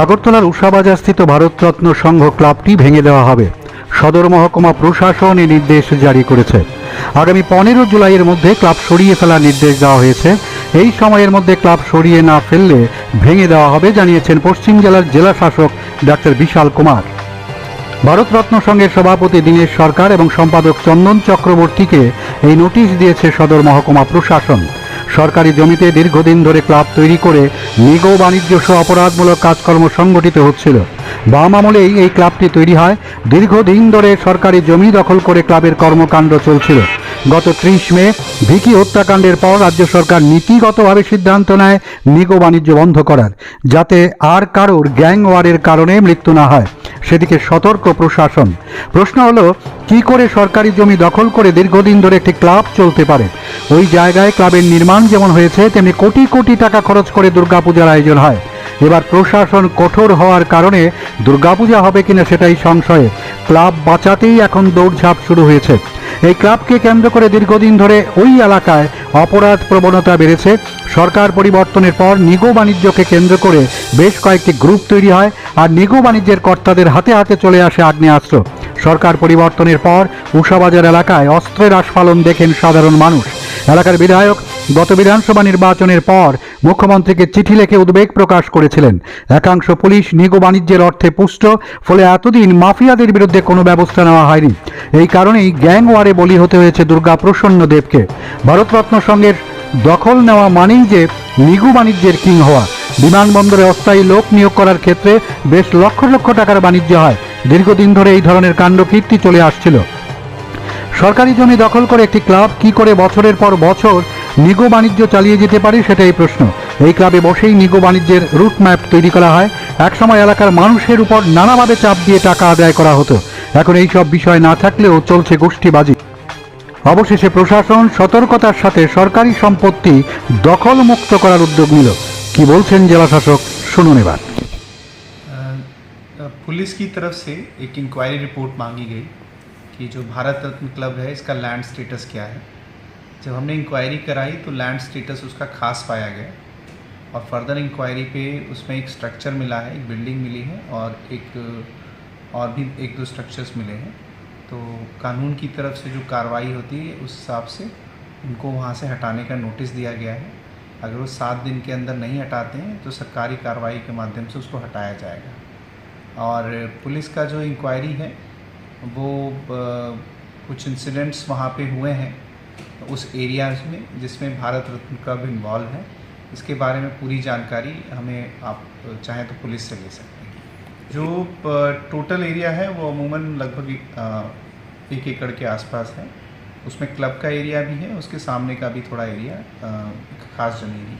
আগরতলার উষাবাজারস্থিত ভারতরত্ন সংঘ ক্লাবটি ভেঙে দেওয়া হবে। সদর মহকুমা প্রশাসন এই নির্দেশ জারি করেছে। আগামী পনেরো জুলাইয়ের মধ্যে ক্লাব সরিয়ে ফেলার নির্দেশ দেওয়া হয়েছে। এই সময়ের মধ্যে ক্লাব সরিয়ে না ফেললে ভেঙে দেওয়া হবে জানিয়েছেন পশ্চিম জেলার জেলা শাসক ডাক্তার বিশাল কুমার। ভারতরত্ন সংঘের সভাপতি দীনেশ সরকার এবং সম্পাদক চন্দন চক্রবর্তীকে এই নোটিশ দিয়েছে সদর মহকুমা প্রশাসন। সরকারি জমিতে দীর্ঘদিন ধরে ক্লাব তৈরি করে নিগো বাণিজ্য সহ অপরাধমূলক কাজকর্ম সংগঠিত হচ্ছিল। বাম আমলেই এই ক্লাবটি তৈরি হয়। দীর্ঘদিন ধরে সরকারি জমি দখল করে ক্লাবের কর্মকাণ্ড চলছিল। গত ত্রিশ মে ভিকি হত্যাকাণ্ডের পর রাজ্য সরকার নীতিগতভাবে সিদ্ধান্ত নেয় নিগো বাণিজ্য বন্ধ করার, যাতে আর কারোর গ্যাং ওয়ারের কারণে মৃত্যু না হয়। সেদিকে সতর্ক প্রশাসন। প্রশ্ন হলো, কি করে সরকারি জমি দখল করে দীর্ঘদিন ধরে একটি ক্লাব চলতে পারে? ওই জায়গায় ক্লাবের নির্মাণ যেমন হয়েছে, তেমনি কোটি কোটি টাকা খরচ করে দুর্গাপূজার আয়োজন হয়। এবার প্রশাসন কঠোর হওয়ার কারণে দুর্গাপূজা হবে কিনা সেটাই সংশয়ে। ক্লাব বাঁচাতেই এখন দৌড়ঝাঁপ শুরু হয়েছে। এই ক্লাবকে কেন্দ্র করে দীর্ঘদিন ধরে ওই এলাকায় অপরাধ প্রবণতা বেড়েছে। সরকার পরিবর্তনের পর নিগো বাণিজ্যকে কেন্দ্র করে বেশ কয়েকটি গ্রুপ তৈরি হয় আর নিগো বাণিজ্যের কর্তাদের হাতে হাতে চলে আসে আগ্নেয়াস্ত্র। সরকার পরিবর্তনের পর উষাবাজার এলাকায় অস্ত্রের আস্ফালন দেখেন সাধারণ মানুষ। এলাকার বিধায়ক গত বিধানসভা নির্বাচনের পর মুখ্যমন্ত্রীকে চিঠি লিখে উদ্বেগ প্রকাশ করেছিলেন। একাংশ পুলিশ নিগো বাণিজ্যের অর্থে পুষ্ট, ফলে এতদিন মাফিয়াদের বিরুদ্ধে কোনো ব্যবস্থা নেওয়া হয়নি। এই কারণেই গ্যাং ওয়ারে বলি হতে হয়েছে দুর্গা প্রসন্ন দেবকে। ভারতরত্ন সংঘের দখল নেওয়া মানেই যে নিগু বাণিজ্যের কিং হওয়া। বিমানবন্দরে অস্থায়ী লোক নিয়োগ করার ক্ষেত্রে বেশ লক্ষ লক্ষ টাকার বাণিজ্য হয়। দীর্ঘদিন ধরে এই ধরনের কাণ্ড কীর্তি চলে আসছিল। সরকারি জমি দখল করে একটি ক্লাব কি করে বছরের পর বছর নিগো বাণিজ্য চালিয়ে যেতে পারে সেটাই প্রশ্ন এই ক্লাবে বসেই নিগো বাণিজ্যের রুট ম্যাপ তৈরি করা হয় একসময় এলাকার মানুষের উপর নানাভাবে চাপ দিয়ে টাকা আদায় করা হতো এখন এই সব বিষয় না থাকলেও চলছে গোষ্ঠীবাজি অবশেষে প্রশাসন সতর্কতার সাথে সরকারি সম্পত্তি দখল মুক্ত করার উদ্যোগ নিল কি বলছেন জেলাশাসক শুনুন এবার अ, पुलिस की तरफ से एक इंक्वायरी रिपोर्ट मांगी गई कि जो भारत रत्न क्लब है इसका लैंड स्टेटस क्या है जब हमने इंक्वायरी कराई तो लैंड स्टेटस उसका खास पाया गया। और फर्दर इंक्वायरी पे उसमें एक स्ट्रक्चर मिला है, एक बिल्डिंग मिली है और एक, और भी एक दो स्ट्रक्चर्स मिले हैं। तो कानून की तरफ़ से जो कार्रवाई होती है, उस हिसाब से उनको वहाँ से हटाने का नोटिस दिया गया है। अगर वो सात दिन के अंदर नहीं हटाते हैं तो सरकारी कार्रवाई के माध्यम से उसको हटाया जाएगा। और पुलिस का जो इंक्वायरी है, वो कुछ इंसिडेंट्स वहाँ पे हुए हैं। उस एरिया में जिसमें भारत रत्न क्लब इन्वॉल्व है। इसके बारे में पूरी जानकारी हमें आप चाहें तो पुलिस से ले सकते हैं। जो टोटल एरिया है वो अमूमन लगभग एक एकड़ के आसपास है। उसमें क्लब का एरिया भी है, उसके सामने का भी थोड़ा एरिया खास ज़मीन है।